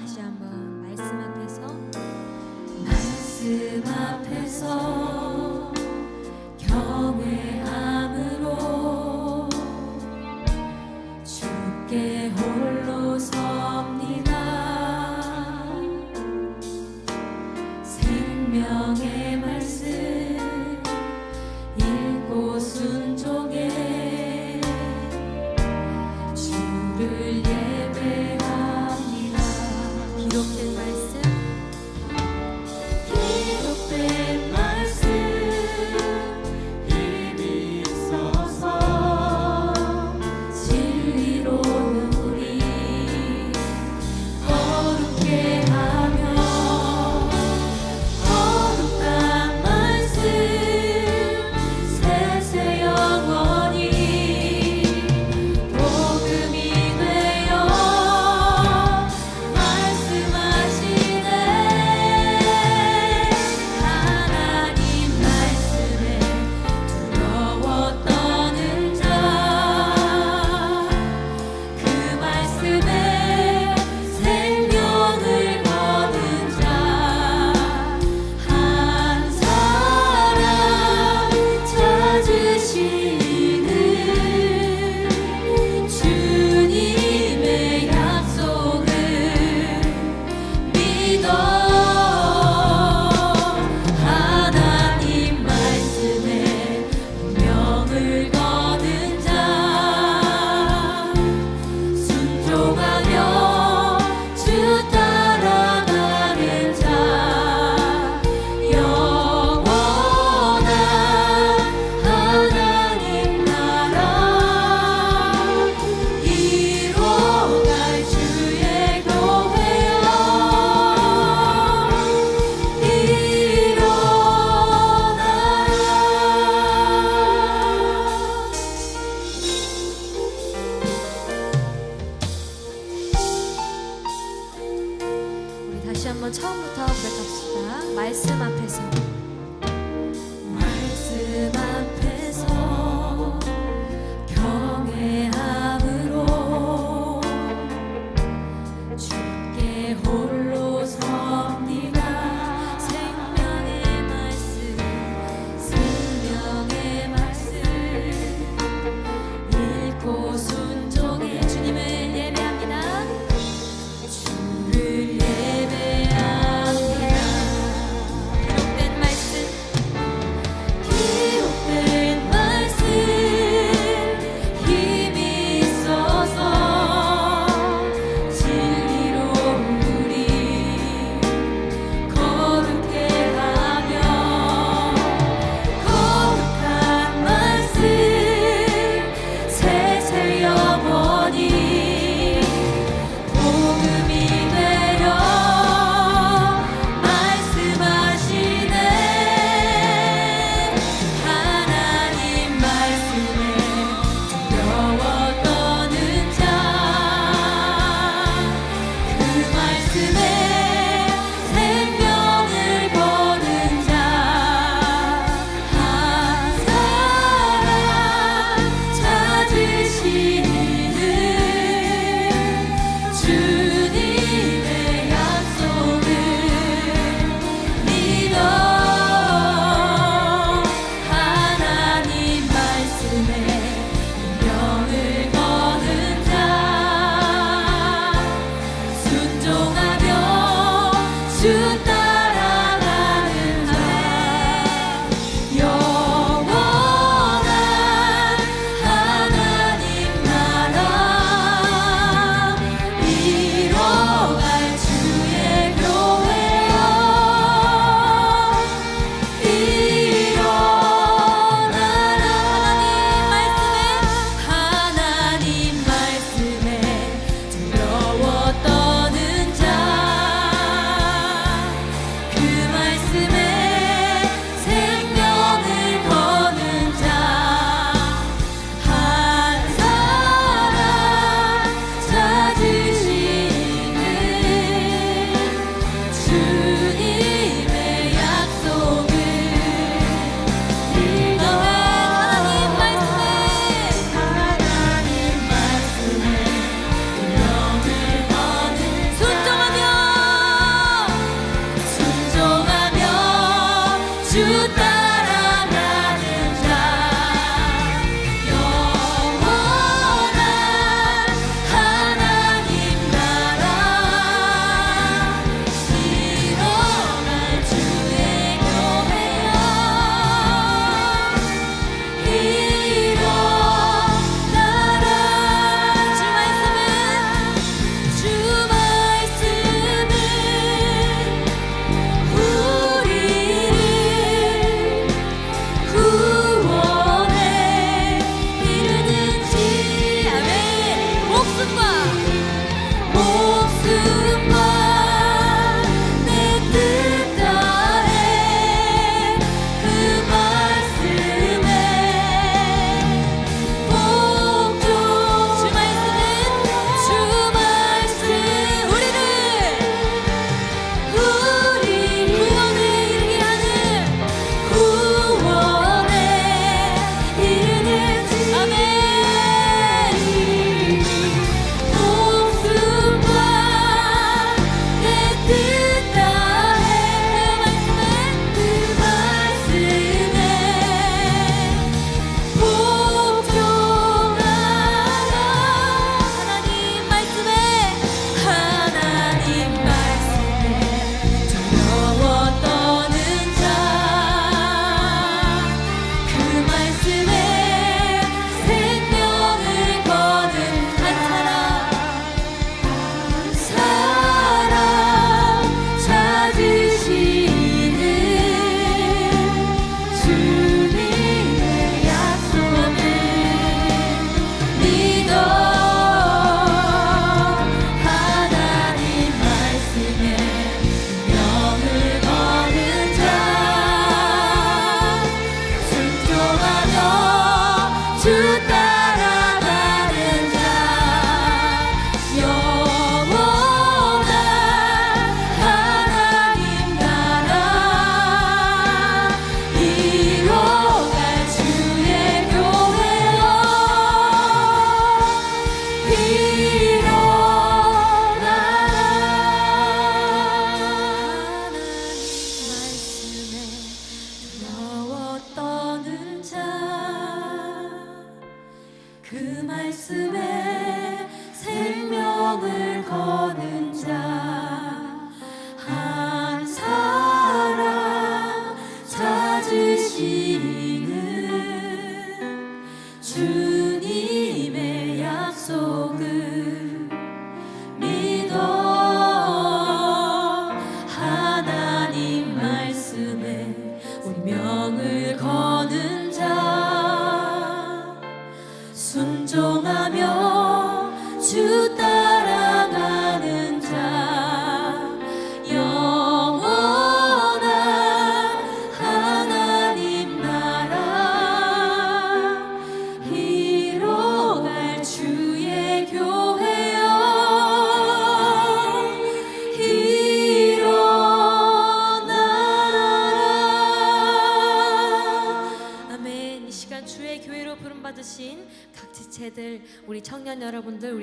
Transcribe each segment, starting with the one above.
다시 한번 말씀 앞에서. 말씀 앞에서.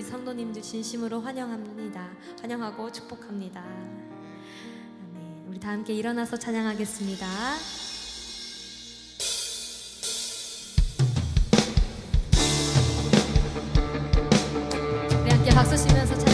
성도님들 진심으로 환영합니다. 환영하고 축복합니다. 우리 다 함께 일어나서 찬양하겠습니다. 우리 함께 박수 치면서 찬양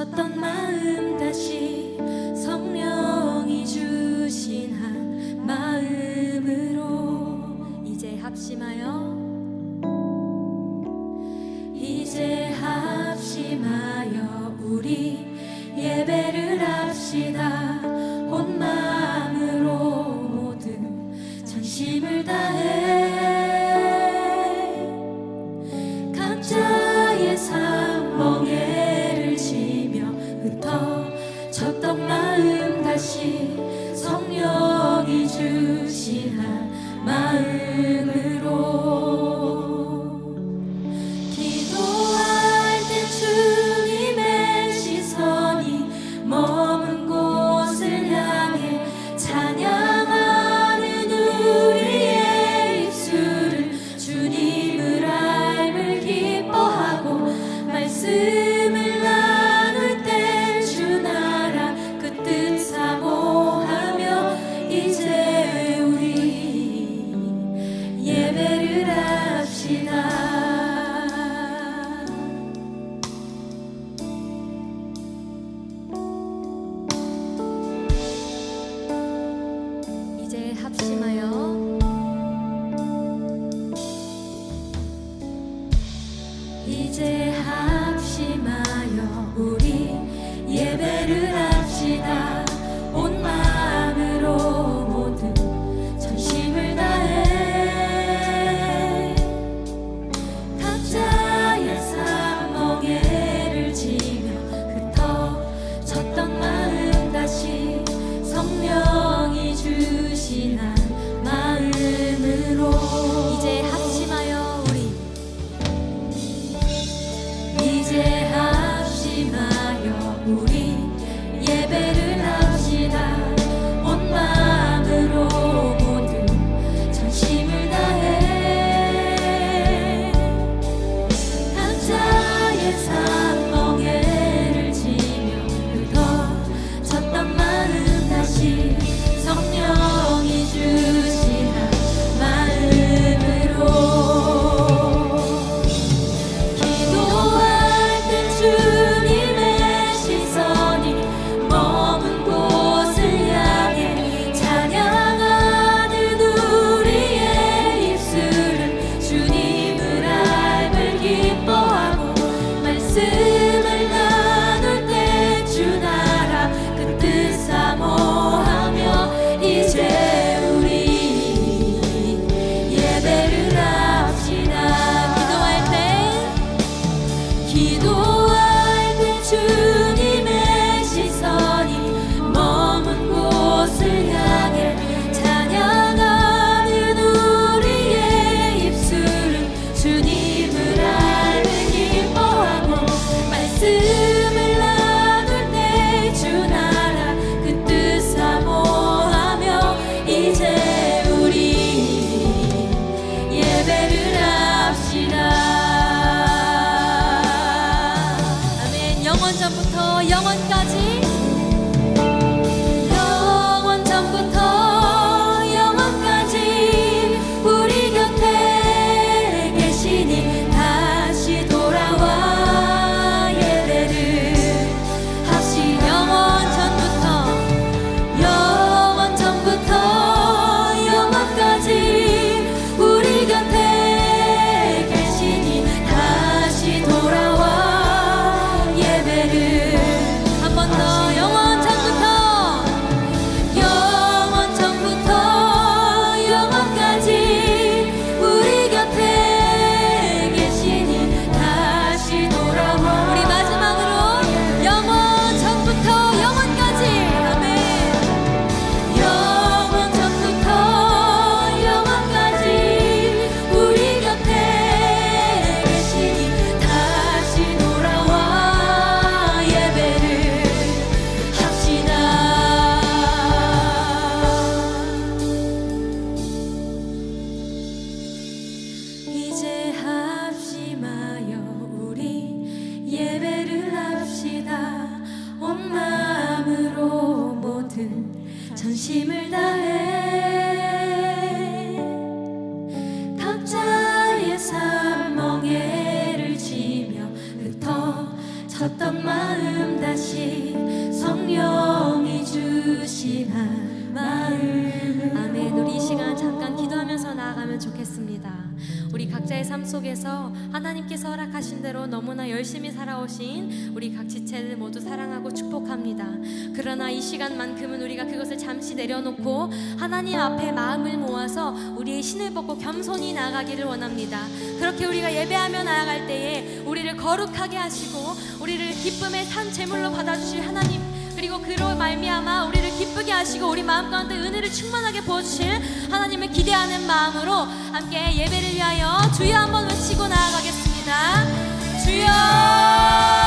멈췄던 마음 다시 성령이 주신 한 마음으로 이제 합심하여 힘을 다해 각자의 삶 멍해를 지며 흩어졌던 마음 다시 성령이 주시는 마음. 아멘. 우리 이 시간 잠깐 기도하면서 나아가면 좋겠습니다. 우리 각자의 삶 속에서 하나님께서 허락하신 대로 너무나 열심히 살아오신 우리 각 지체를 모두 사랑하고 축복합니다. 그러나 이 시간만큼은 우리가 그것을 잠시 내려놓고 하나님 앞에 마음을 모아서 우리의 신을 벗고 겸손히 나아가기를 원합니다. 그렇게 우리가 예배하며 나아갈 때에 우리를 거룩하게 하시고 우리를 기쁨의 산 제물로 받아주실 하나님 그리고 그로 말미암아 우리를 기쁘게 하시고 우리 마음 가운데 은혜를 충만하게 부어주실 하나님을 기대하는 마음으로 함께 예배를 위하여 주여 한번 외치고 나아가겠습니다. 주여!